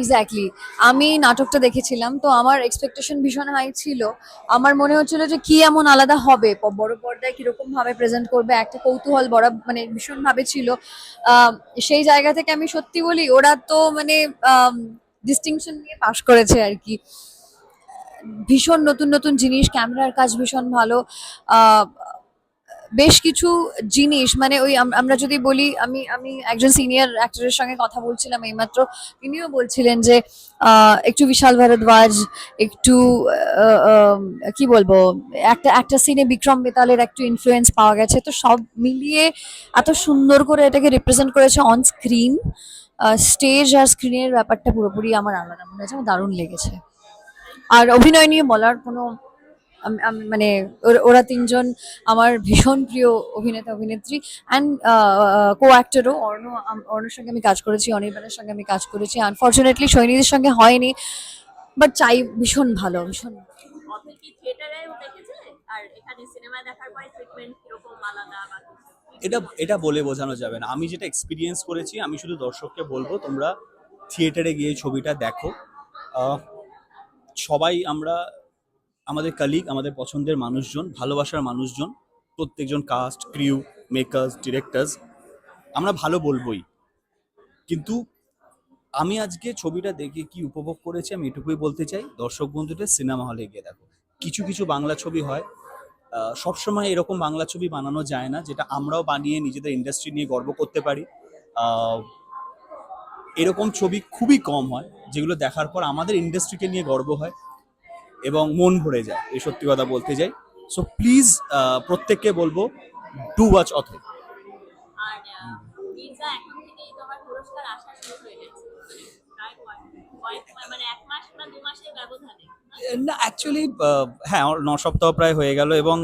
Exactly আমি নাটকটা দেখেছিলাম, তো আমার এক্সপেকটেশন ভীষণ হাই ছিল। আমার মনে হচ্ছিল যে কি এমন আলাদা হবে? বড় পর্দায় কীরকম ভাবে প্রেজেন্ট করবে? একটা কৌতূহল বড় মানে ভীষণ ভাবে ছিল। সেই জায়গা থেকে আমি সত্যি বলি, ওরা তো মানে ডিস্টিংশন নিয়ে পাশ করেছে আর কি। ভীষণ নতুন নতুন জিনিস, ক্যামেরার কাজ ভীষণ ভালো। বেশ কিছু জিনিস মানে ওই আমরা যদি বলি, আমি আমি একজন সিনিয়র অ্যাক্টরের সঙ্গে কথা বলছিলাম এইমাত্র, তিনিও বলছিলেন যে একটু বিশাল ভারদ্বাজ, একটু কি বলব, একটা একটা সিনে বিক্রম বেতালের একটু ইনফ্লুয়েন্স পাওয়া গেছে, তো সব মিলিয়ে এত সুন্দর করে এটাকে রিপ্রেজেন্ট করেছে অন স্ক্রিন স্টেজ আর স্ক্রিনের ব্যাপারটা পুরোপুরি আমার আলাদা, মনে হয়েছে আমার দারুণ লেগেছে। আর অভিনয় নিয়ে বলার কোনো মানে ওর- ওরা তিনজন আমার ভীষণ প্রিয় অভিনেতা অভিনেত্রী অ্যান্ড কো অ্যাক্টরও অর্ণ অর্ণর সঙ্গে আমি কাজ করেছি অনির্বাণের সঙ্গে আমি কাজ করেছি। আনফর্চুনেটলি সৈনিদের সঙ্গে হয়নি বাট চাই ভীষণ ভালো ভীষণ। অথৈ কি থিয়েটারেও দেখেছে আর এখানে সিনেমায় দেখার পরে ট্রিটমেন্ট কীরকম আলাদা বা কিছু? এটা এটা বলে বোঝানো যাবে না। আমি যেটা এক্সপিরিয়েন্স করেছি আমি শুধু দর্শককে বলব তোমরা থিয়েটারে গিয়ে ছবিটা দেখো। সবাই আমরা আমাদের কালিগ আমাদের পছন্দের মানুষজন, ভালোবাসার মানুষজন, প্রত্যেকজন কাস্ট ক্রিউ মেকার্স ডিরেক্টার্স আমরা ভালো বলবোই। কিন্তু আমি আজকে ছবিটা দেখে কি উপভোগ করেছি আমি এটুকুই বলতে চাই, দর্শক বন্ধুদের সিনেমা হলে গিয়ে দেখো। কিছু কিছু বাংলা ছবি হয় সবসময় এরকম বাংলা ছবি বানানো যায় না, যেটা আমরাও বানিয়ে নিজেদের ইন্ডাস্ট্রি নিয়ে গর্ব করতে পারি। এরকম ছবি খুবই কম হয়, যেগুলো দেখার পর আমাদের ইন্ডাস্ট্রিকে নিয়ে গর্ব হয়। এবং মন ভরে যায় এই সত্যি কথা বলতে যাই। সো প্লিজ প্রত্যেককে বলব ডু ওয়াচ অথর ব্যবধানে। না অ্যাকচুয়ালি হ্যাঁ ন সপ্তাহ প্রায় হয়ে গেল এবং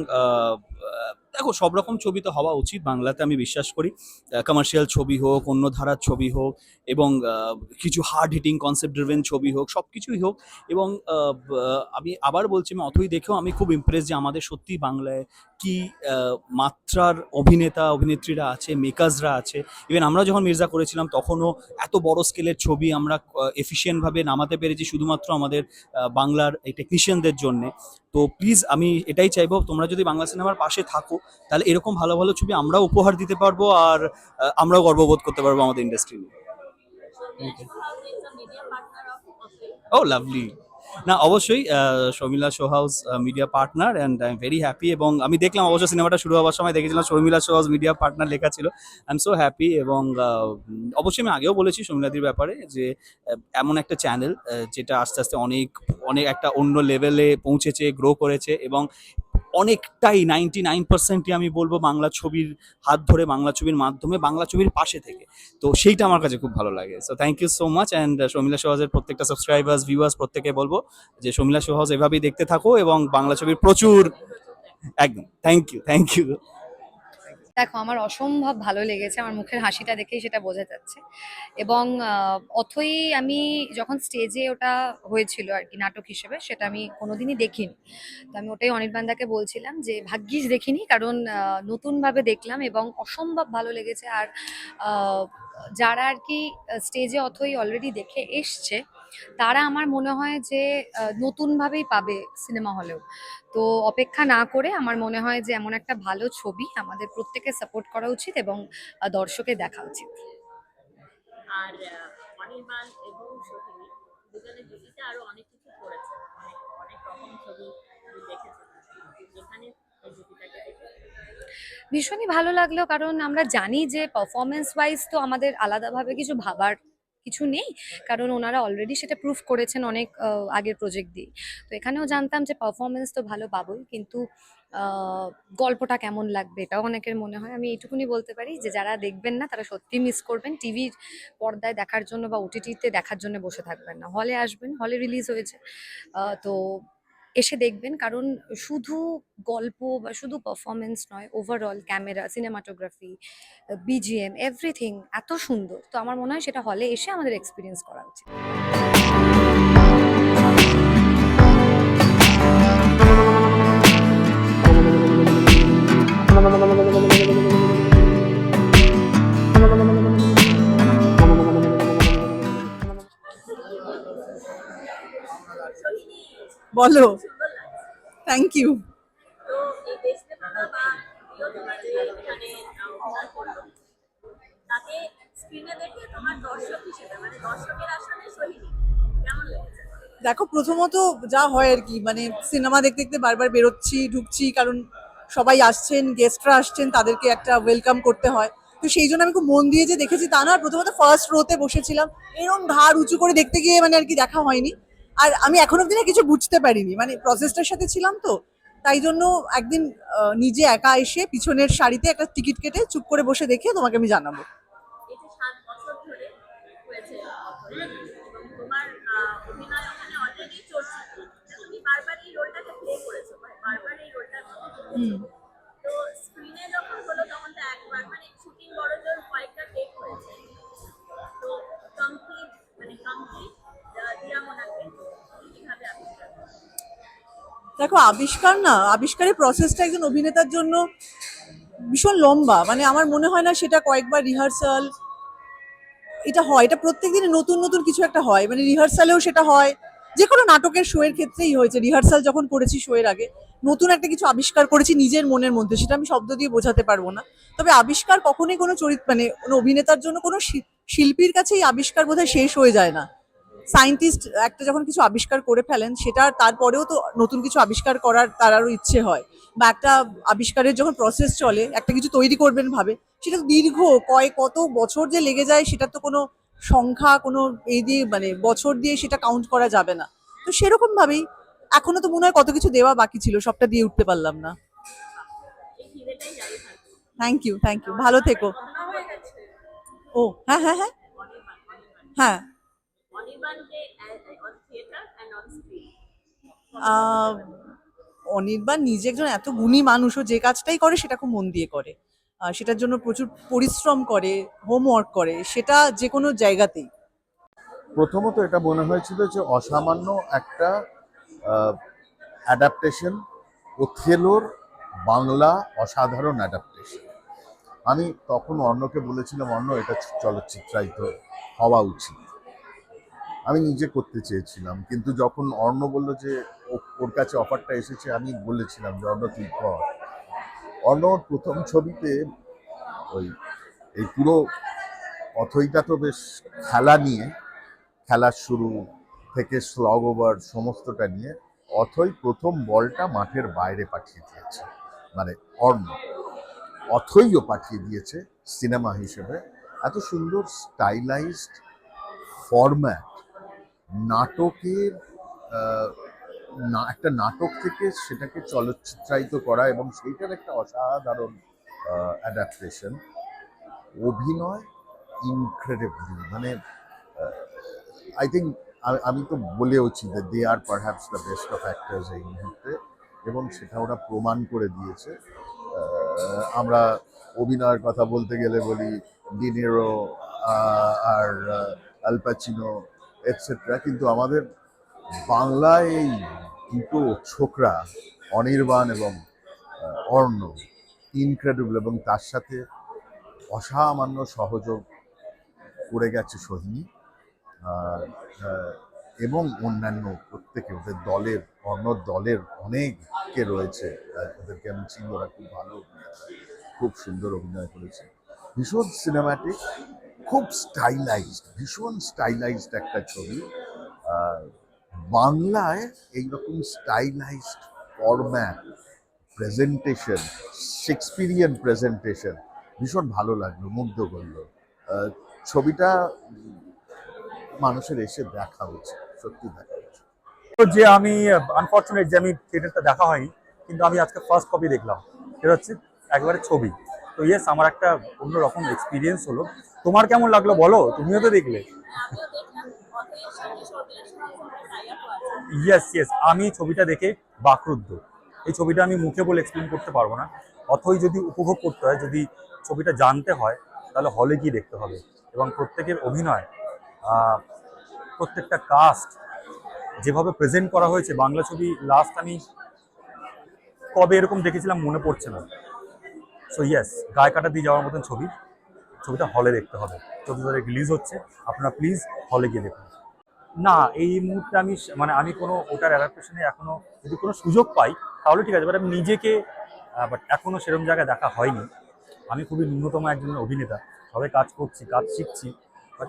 দেখো, সব রকম ছবি তো হওয়া উচিত। বাংলাতে আমি বিশ্বাস করি কমার্শিয়াল ছবি হোক, অন্য ধারার ছবি হোক, এবং কিছু হার্ড হিটিং কনসেপ্ট ড্রিভেন ছবি হোক সব কিছুই হোক। এবং আমি আবার বলছি, আমি অথই দেখেও আমি খুব ইমপ্রেস যে আমাদের সত্যি বাংলায় কি মাত্রার অভিনেতা, অভিনেত্রীরা আছে মেকার্সরা আছে। ইভেন আমরা যখন মির্জা করেছিলাম, তখনও এত বড় স্কেলের ছবি আমরা এফিসিয়েন্টভাবে নামাতে পেরেছি শুধুমাত্র আমাদের বাংলার এই টেকনিশিয়ানদের জন্য। তো প্লিজ আমি এটাই চাইব তোমরা যদি বাংলা সিনেমার পাশে থাকো তাহলে এরকম ভালো ভালো ছবি আমরাও উপহার দিতে পারব আর আমরাও গর্ববোধ করতে পারব আমাদের ইন্ডাস্ট্রি নিয়ে। ও লাভলি না, অবশ্যই Sharmila show house media partner and I am very happy এবং আমি দেখলাম অবশ্যই সিনেমাটা শুরু হওয়ার সময় দেখেছিলাম Sharmila show house media partner লেখা ছিল। আই এম সো হ্যাপি এবং অবশ্যই আমি আগেও বলেছি শর্মিলাদির ব্যাপারে যে এমন একটা চ্যানেল যেটা আস্তে আস্তে অনেক অনেক একটা অন্য লেভেলে পৌঁছেছে গ্রো করেছে এবং অনেকটাই নাইনটি নাইন পার্সেন্টই আমি বলব বাংলা ছবির হাত ধরে বাংলা ছবির মাধ্যমে বাংলা ছবির পাশে থেকে। তো সেইটা আমার কাছে খুব ভালো লাগে। So thank you so much and Sharmila সহজের প্রত্যেকটা সাবস্ক্রাইবার্স ভিউয়ার্স প্রত্যেকে বলব যে শর্মিলা সোহাজ এভাবেই দেখতে থাকো এবং বাংলা ছবির প্রচুর, একদম থ্যাংক ইউ থ্যাংক ইউ দেখো, আমার অসম্ভব ভালো লেগেছে, আমার মুখের হাসিটা দেখেই সেটা বোঝা যাচ্ছে। এবং অথই আমি যখন স্টেজে ওটা হয়েছিল আর কি, নাটক হিসেবে, সেটা আমি কোনোদিনই দেখিনি। তো আমি ওটাই অনির্বাণদাকে বলছিলাম যে, ভাগ্যিস দেখিনি, কারণ নতুনভাবে দেখলাম এবং অসম্ভব ভালো লেগেছে। আর যারা আর কি স্টেজে অথই অলরেডি দেখে এসছে তারা আমার মনে হয় যে নতুনভাবেই পাবে সিনেমা হলেও। তো অপেক্ষা না করে আমার মনে হয় যে এমন একটা ভালো ছবি আমাদের প্রত্যেকে সাপোর্ট করা উচিত এবং আহ, দর্শকের দেখা উচিত। আর অনির্বাণ এবং সোহিনী দুজনে জুটিতে আরও অনেক কিছু করেছে। অনেক অনেক রকম ছবি তুমি যেখানে এই জুটিটাকে দেখে? ভীষণই ভালো লাগল কারণ আমরা জানি যে পারফরমেন্স ওয়াইজ তো আমাদের আলাদাভাবে কিছু ভাবার কিছু নেই। কারণ ওনারা অলরেডি সেটা প্রুফ করেছেন অনেক আগের প্রজেক্ট দিয়ে। তো এখানেও জানতাম যে পারফরমেন্স তো ভালো পাবোই কিন্তু গল্পটা কেমন লাগবে এটাও অনেকের মনে হয়। আমি এইটুকুনি বলতে পারি যে যারা দেখবেন না তারা সত্যি মিস করবেন। টিভির পর্দায় দেখার জন্য বা ওটিটিতে দেখার জন্য বসে থাকবেন না। হলে আসবেন হলে রিলিজ হয়েছে। তো এসে দেখবেন, কারণ শুধু গল্প বা শুধু পারফরমেন্স নয় overall camera cinematography BGM everything এত সুন্দর। তো আমার মনে হয় সেটা হলে এসে আমাদের এক্সপিরিয়েন্স করা উচিত। বলো। থ্যাংক ইউ দেখো, প্রথমত যা হয় আর কি মানে সিনেমা দেখতে দেখতে বারবার বেরোচ্ছি, ঢুকছি, কারণ সবাই আসছেন গেস্টরা আসছেন, তাদেরকে একটা ওয়েলকাম করতে হয়। তো সেই জন্য আমি খুব মন দিয়ে যে দেখেছি তা না প্রথমত ফার্স্ট রোতে বসেছিলাম। এরকম ঘাড় উঁচু করে দেখতে গিয়ে মানে আর কি দেখা হয়নি। আর আমি এখন অব্দি না কিছু বুঝতে পারিনি। মানে প্রসেসটার সাথে ছিলাম তো তাই জন্য একদিন নিজে একা এসে পিছনের শাড়িতে একটা টিকিট কেটে চুপ করে বসে দেখে তোমাকে আমি জানাব। এই দেখো, আবিষ্কার না, আবিষ্কারের প্রসেসটা একজন অভিনেতার জন্য ভীষণ লম্বা। মানে আমার মনে হয় না সেটা কয়েকবার রিহার্সাল এটা হয়। এটা প্রত্যেক দিনে নতুন নতুন কিছু একটা হয়। মানে রিহার্সালেও সেটা হয়। যে কোনো নাটকের শোয়ের ক্ষেত্রেই হয়েছে। রিহার্সাল যখন করেছি শোয়ের আগে, নতুন একটা কিছু আবিষ্কার করেছি নিজের মনের মধ্যে, সেটা আমি শব্দ দিয়ে বোঝাতে পারব না। তবে আবিষ্কার কখনোই কোনো চরিত্র মানে কোনো অভিনেতার জন্য কোনো শিল্পীর কাছে এই আবিষ্কার বোধহয় শেষ হয়ে যায় না। সায়েন্টিস্ট একটা যখন কিছু আবিষ্কার করে ফেলেন, সেটা তারপরেও তো নতুন কিছু আবিষ্কার করার তার আরও ইচ্ছে হয়। বা একটা আবিষ্কারের যখন প্রসেস চলে, একটা কিছু তৈরি করবেন ভাবে, সেটা দীর্ঘ, কয়, কত বছর যে লেগে যায় সেটা তো কোনো সংখ্যা, কোনো এই দিয়ে মানে বছর দিয়ে সেটা কাউন্ট করা যাবে না। তো সেরকম ভাবেই এখনও তো মনে হয় কত কিছু দেওয়া বাকি ছিল, সবটা দিয়ে উঠতে পারলাম না। থ্যাংক ইউ থ্যাংক ইউ ভালো থেকো। ও হ্যাঁ হ্যাঁ হ্যাঁ। হ্যাঁ। অনির্বাণকে on theatre and on screen Anirban নিজে একজন এত গুণী মানুষ ও যে কাজটাই করে সেটা খুব মন দিয়ে করে। সেটার জন্য প্রচুর পরিশ্রম করে হোমওয়ার্ক করে সেটা যে কোনো জায়গাতেই। প্রথমত এটা মনে হয়েছিল যে অসামান্য একটা অ্যাডাপ্টেশন ওথেলোর বাংলা অসাধারণ অ্যাডাপ্টেশন আমি তখন অর্ণকে বলেছিলাম অর্ণ এটা চলচ্চিত্রায়িত হওয়া উচিত। আমি নিজে করতে চেয়েছিলাম, কিন্তু যখন অর্ণ বলল যে ওর কাছে অফারটা এসেছে, আমি বলেছিলাম যে অর্ণ তুই কর। অর্ণ প্রথম ছবিতে ওই এই পুরো অথইটা তো বেশ খেলা নিয়ে, খেলার শুরু থেকে স্লগ ওভার সমস্তটা নিয়ে, অথই প্রথম বলটা মাঠের বাইরে পাঠিয়ে দিয়েছে মানে অর্ণ। অথইও পাঠিয়ে দিয়েছে সিনেমা হিসেবে। এত সুন্দর স্টাইলাইজড ফরম্যাট নাটকের না, একটা নাটক থেকে সেটাকে চলচ্চিত্রায়িত করা এবং সেইটার একটা অসাধারণ অ্যাডাপ্টেশন অভিনয় ইনক্রেডিবলি মানে আই থিঙ্ক আমি তো বলেওছি যে they are perhaps the best of actors এই মুহূর্তে এবং সেটা ওরা প্রমাণ করে দিয়েছে। আমরা অভিনয়ের কথা বলতে গেলে বলি ডিনেরো আর আলপাচিনো এটসেট্রা কিন্তু আমাদের বাংলায় এই দুটো ছোকরা, অনির্বাণ এবং অর্ণ ইনক্রেডিবল এবং তার সাথে অসামান্য সহযোগ করে গেছে সোহিনী এবং অন্যান্য প্রত্যেকে, ওদের দলের, অন্য দলের অনেককে রয়েছে ওদেরকে আমি চিনি ওরা খুব ভালো, খুব সুন্দর অভিনয় করেছে। ভীষণ সিনেম্যাটিক খুব স্টাইলাইজড, ভীষণ স্টাইলাইজড একটা ছবি। বাংলায় এইরকম stylised format presentation, Shakespearean presentation ভীষণ ভালো লাগল, মুগ্ধ করল। ছবিটা মানুষের এসে দেখা উচিত, সত্যি দেখা উচিত। যে আমি আনফর্চুনেট যে আমি থিয়েটারটা দেখা হয়নি, কিন্তু আমি আজকে ফার্স্ট কপি দেখলাম। সেটা হচ্ছে একবারে ছবি। তো ইয়েস আমার একটা অন্যরকম এক্সপিরিয়েন্স হলো। তোমার কেমন লাগল বলো? তুমিও তো দেখলে। ইয়েস ইয়েস আমি ছবিটা দেখে বাকরুদ্ধ। এই ছবিটা আমি মুখে বলে এক্সপ্লেন করতে পারব না। অথই যদি উপভোগ করতে হয়, যদি ছবিটা জানতে হয়, তাহলে হলে গিয়ে দেখতে হবে। এবং প্রত্যেকের অভিনয় প্রত্যেকটা কাস্ট যেভাবে প্রেজেন্ট করা হয়েছে, বাংলা ছবি লাস্ট আমি কবে এরকম দেখেছিলাম মনে পড়ছে না। সো ইয়েস গায়ে কাটা দিয়ে যাওয়ার মতন ছবি, ছবিটা হলে দেখতে হবে। চোদ্দ তারিখ রিলিজ হচ্ছে, আপনারা প্লিজ হলে গিয়ে দেখুন। না, এই মুহূর্তে আমি মানে আমি কোনো ওটার অ্যাডাপ্টেশনে এখনও যদি কোনো সুযোগ পাই, তাহলে ঠিক আছে বাট আমি নিজেকে বাট এখনও সেরকম জায়গায় দেখা হয়নি। আমি খুবই ন্যূনতম একজন অভিনেতা সবে কাজ করছি, কাজ শিখছি বাট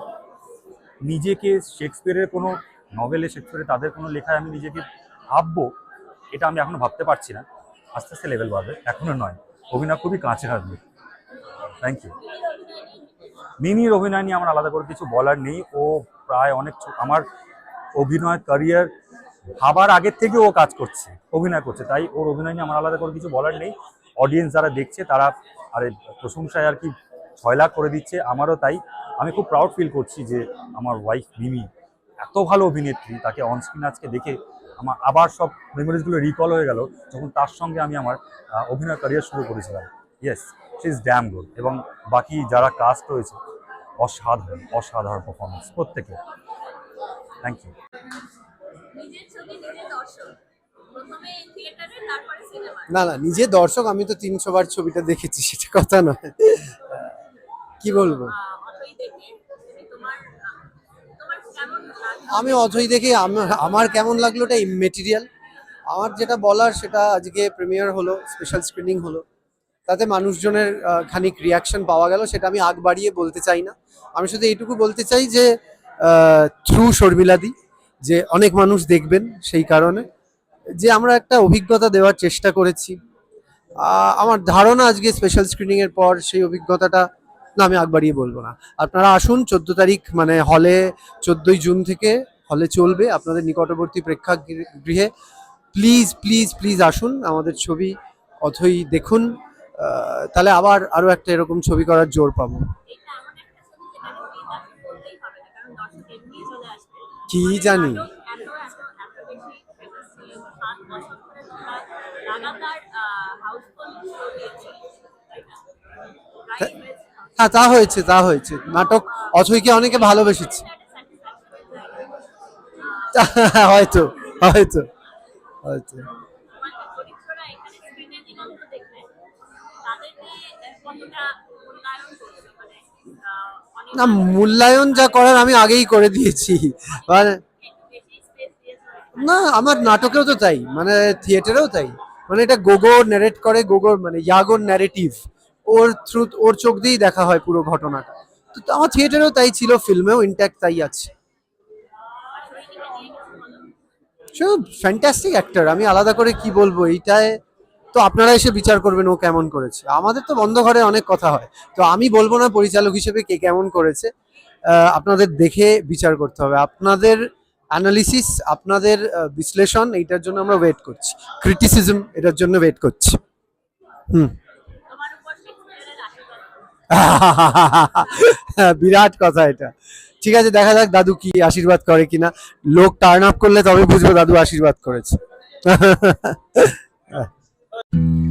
নিজেকে শেক্সপিয়ারের কোনো নভেলে শেক্সপিয়ারে তাদের কোনো লেখায় আমি নিজেকে ভাববো, এটা আমি এখনও ভাবতে পারছি না। আস্তে আস্তে লেভেল বাড়বে এখনও নয়। অভিনয় খুবই কাছে আসবে থ্যাংক ইউ মিমির অভিনয় নিয়ে আমার আলাদা করে কিছু বলার নেই। ও প্রায় অনেক আমার অভিনয় ক্যারিয়ার ভাবার আগের থেকে ও কাজ করছে, অভিনয় করছে। তাই ওর অভিনয় নিয়ে আমার আলাদা করে কিছু বলার নেই। অডিয়েন্স যারা দেখছে, তারা আরে প্রশংসায় আর কি ছয় লাখ করে দিচ্ছে। আমারও তাই। আমি খুব প্রাউড ফিল করছি যে আমার ওয়াইফ মিমি এত ভালো অভিনেত্রী, তাকে অনস্ক্রিন আজকে দেখে আমার আবার সব মেমোরিজগুলো রিকল হয়ে গেল যখন তার সঙ্গে আমি আমার অভিনয় ক্যারিয়ার শুরু করেছিলাম। Yes she is damn good এবং বাকি যারা কাস্ট রয়েছে অসাধারণ অসাধারণ পারফরমেন্স প্রত্যেকে। থ্যাংক ইউ না না নিজে দর্শক আমি তো তিনশো বার ছবিটা দেখেছি সেটা কথা নয়। কি বলব অতই দেখে তুমি তোমার আহ, তোমার কেমন লাগল আমি অথই দেখে, আমার কেমন লাগল ওটা ইমেটেরিয়াল আমার যেটা বলার সেটা আজকে প্রিমিয়ার হলো স্পেশাল স্ক্রিনিং হলো। তাতে মানুষজনের খানিক রিয়াকশন পাওয়া গেল, সেটা আমি আগ বাড়িয়ে বলতে চাই না। আমি শুধু এইটুকু বলতে চাই যে থ্রু শর্মিলাদি, যে অনেক মানুষ দেখবেন সেই কারণে, যে আমরা একটা অভিজ্ঞতা দেওয়ার চেষ্টা করেছি। আমার ধারণা আজকে স্পেশাল স্ক্রিনিং এর পর সেই অভিজ্ঞতাটা না আমি আগ বাড়িয়ে বলব না। আপনারা আসুন চোদ্দ তারিখ মানে হলে চোদ্দই জুন থেকে হলে চলবে আপনাদের নিকটবর্তী প্রেক্ষাগৃহে। প্লিজ প্লিজ প্লিজ আসুন আমাদের ছবি অথই দেখুন। তাহলে আবার আরও একটা এরকম ছবি করার জোর পাবো। কি এমন একটা ছবি যেটাকে নির্বাচন করতেই হবে না কারণ দর্শক এমনিই চলে আসবে কি অনেক জানি? নাটক এত এত এত বেশি ফেমাস ছিল সাত বছর ধরে তোমরা লাগাতার হাউসফুল শো দিয়েছ তাই না Right হয়েছে? হ্যাঁ তা হয়েছে তা হয়েছে। নাটক অথইকে অনেকে ভালোবেসেছে। জায়গা। হয়তো হয়তো হয়তো। না, মূল্যায়ন যা করার আমি আগেই করে দিয়েছি। মানে না, আমার নাটকেও তো তাই। মানে থিয়েটারেও তাই। মানে এটা গোগো ন্যারেট করে, গোগোর মানে ইয়াগোর ন্যারেটিভ ওর থ্রু ওর চোখ দিয়েই দেখা হয় পুরো ঘটনাটা। তো আমার থিয়েটারেও তাই ছিল ফিল্মেও ইনট্যাক্ট তাই আছে। সে ফ্যান্টাস্টিক অ্যাক্টর আমি আলাদা করে কি বলব, এইটায় তো আপনারা এসে বিচার করবেন ও কেমন করেছে। আমাদের তো বন্ধ ঘরে অনেক কথা হয়, তো আমি বলব না পরিচালক হিসেবে কে কেমন করেছে আপনাদের দেখে বিচার করতে হবে। আপনাদের অ্যানালিসিস আপনাদের বিশ্লেষণ, এইটার জন্য আমরা ওয়েট করছি। ক্রিটিসিজম এটার জন্য ওয়েট করছি। হুম তোমার উপর শেক্সপিয়ারের আশীর্বাদ বিরাট কথা এটা। ঠিক আছে, দেখা যাক দাদু কি আশীর্বাদ করে কিনা। লোক টার্ন আপ করলে তবে বুঝব দাদু আশীর্বাদ করেছে।